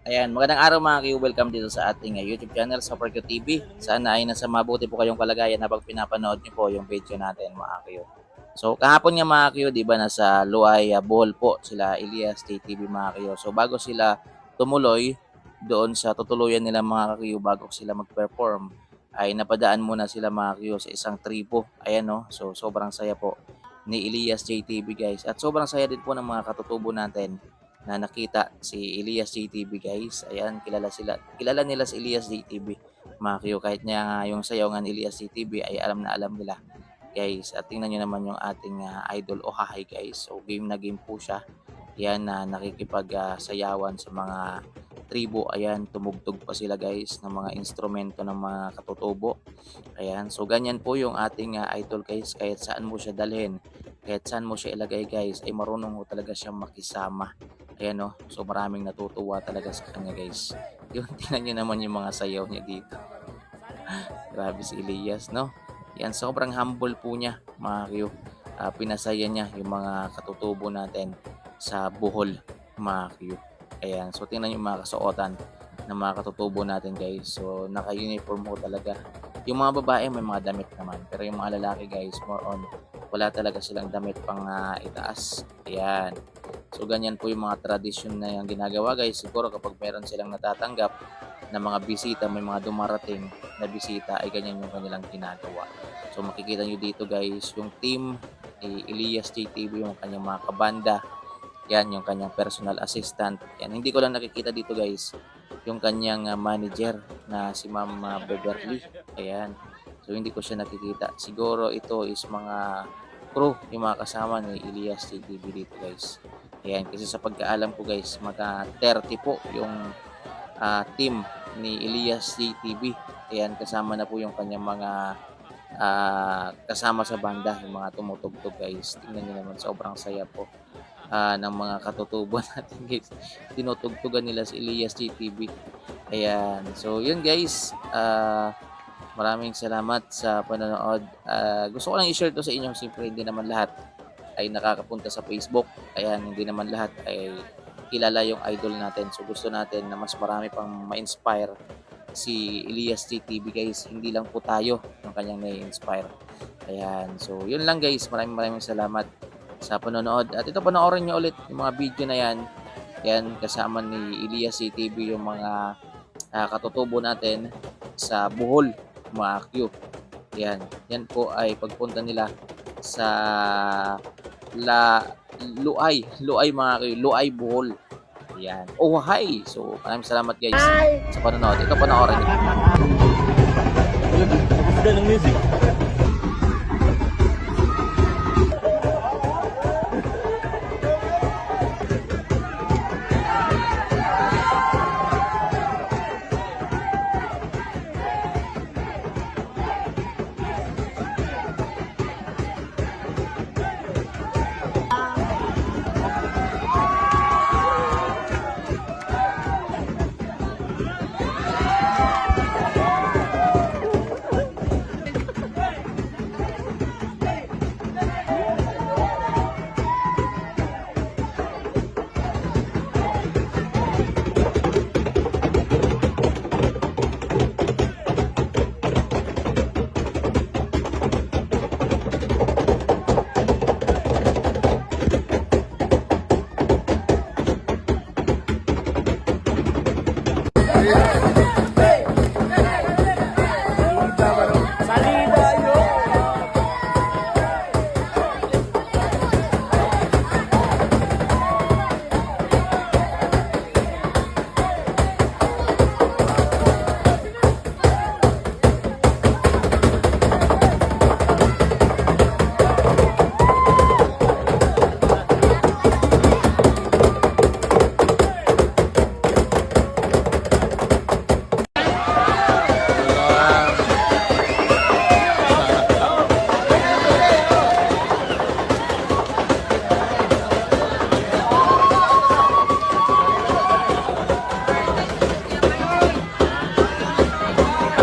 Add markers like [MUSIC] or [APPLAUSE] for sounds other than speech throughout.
Ayan, magandang araw mga Q. Welcome dito sa ating uh, YouTube channel, sa Q TV. Sana ay nasa mabuti po kayong kalagayan habang pinapanood niyo po yung video natin mga Q. So kahapon nga mga Q, di ba nasa Luay Bohol po sila Elias JTV mga Q. So bago sila tumuloy doon sa tutuluyan nila mga Q bago sila mag-perform ay napadaan muna sila mga Q sa isang tribo. Ayan no, so sobrang saya po ni Elias JTV guys. At sobrang saya din po ng mga katutubo natin na nakita si Elias JTV guys. Ayan, kilala sila. Kilala nila si Elias JTV. Mga kahit niya nga yung sayaw nga ni Elias JTV ay alam na alam nila guys. At tingnan nyo naman yung ating ah, idol Ohahay guys. So game na game po siya. Yan na nakikipag-sayawan sa mga tribo. Ayan, tumugtog pa sila guys ng mga instrumento ng mga katutubo. Ayan, so ganyan po yung ating ah, idol guys. Kahit saan mo siya dalhin, kahit saan mo siya ilagay guys, ay marunong mo talaga siyang makisama. Ayan no, so maraming natutuwa talaga sa kanya guys. [LAUGHS] Yun, tingnan nyo naman yung mga sayaw niya dito. [LAUGHS] Grabe si Elias, no? Yan, sobrang humble po niya, mga Q. Ah, pinasaya niya yung mga katutubo natin sa buhol, mga Q. Ayan, so tingnan yung mga kasuotan ng mga katutubo natin guys. So, naka-uniform po talaga. Yung mga babae may mga damit naman. Pero yung mga lalaki guys, more on, wala talaga silang damit pang ah, itaas. Ayan. So, ganyan po yung mga tradisyon na yung ginagawa guys. Siguro kapag meron silang natatanggap na mga bisita, may mga dumarating na bisita, ay ganyan yung kanilang ginagawa. So, makikita nyo dito guys, yung team ni Elias JTV, yung kanyang mga kabanda, yan, yung kanyang personal assistant. Yan, hindi ko lang nakikita dito guys, yung kanyang ah, manager na si Ma'am ah, Beverly. Ayan. So, hindi ko siya nakikita. Siguro ito is mga crew, yung mga kasama ni Elias JTV dito guys. Ayan, kasi sa pagkaalam ko guys, mga 30 po yung ah, team ni Elias JTV. Ayan, kasama na po yung kanyang mga ah, kasama sa banda, yung mga tumutugtog guys. Tingnan nyo naman, sobrang saya po ah, ng mga katutubo [LAUGHS] natin guys. Tinutugtugan nila si Elias JTV. Ayan, so yun guys. Ah, maraming salamat sa panonood. Ah, gusto ko lang i-share to sa inyo. Siyempre, hindi naman lahat ay nakakapunta sa Facebook. Ayan, hindi naman lahat ay kilala yung idol natin. So gusto natin na mas marami pang ma-inspire si Elias JTV guys. Hindi lang po tayo yung kanyang na-inspire. Ayan. So yun lang guys. Maraming maraming salamat sa panonood. At ito panoorin nyo ulit yung mga video na yan. Yan kasama ni Elias JTV yung mga ah, katutubo natin sa Bohol, mga Q. Yan. Yan po ay pagpunta nila sa La Luay, Luay mga Q, Luay Bohol. Yan. Oh, hi! So, maraming salamat guys sa panonood. Ito panoorin. Ganda ng music.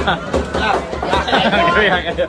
Kaya kaya.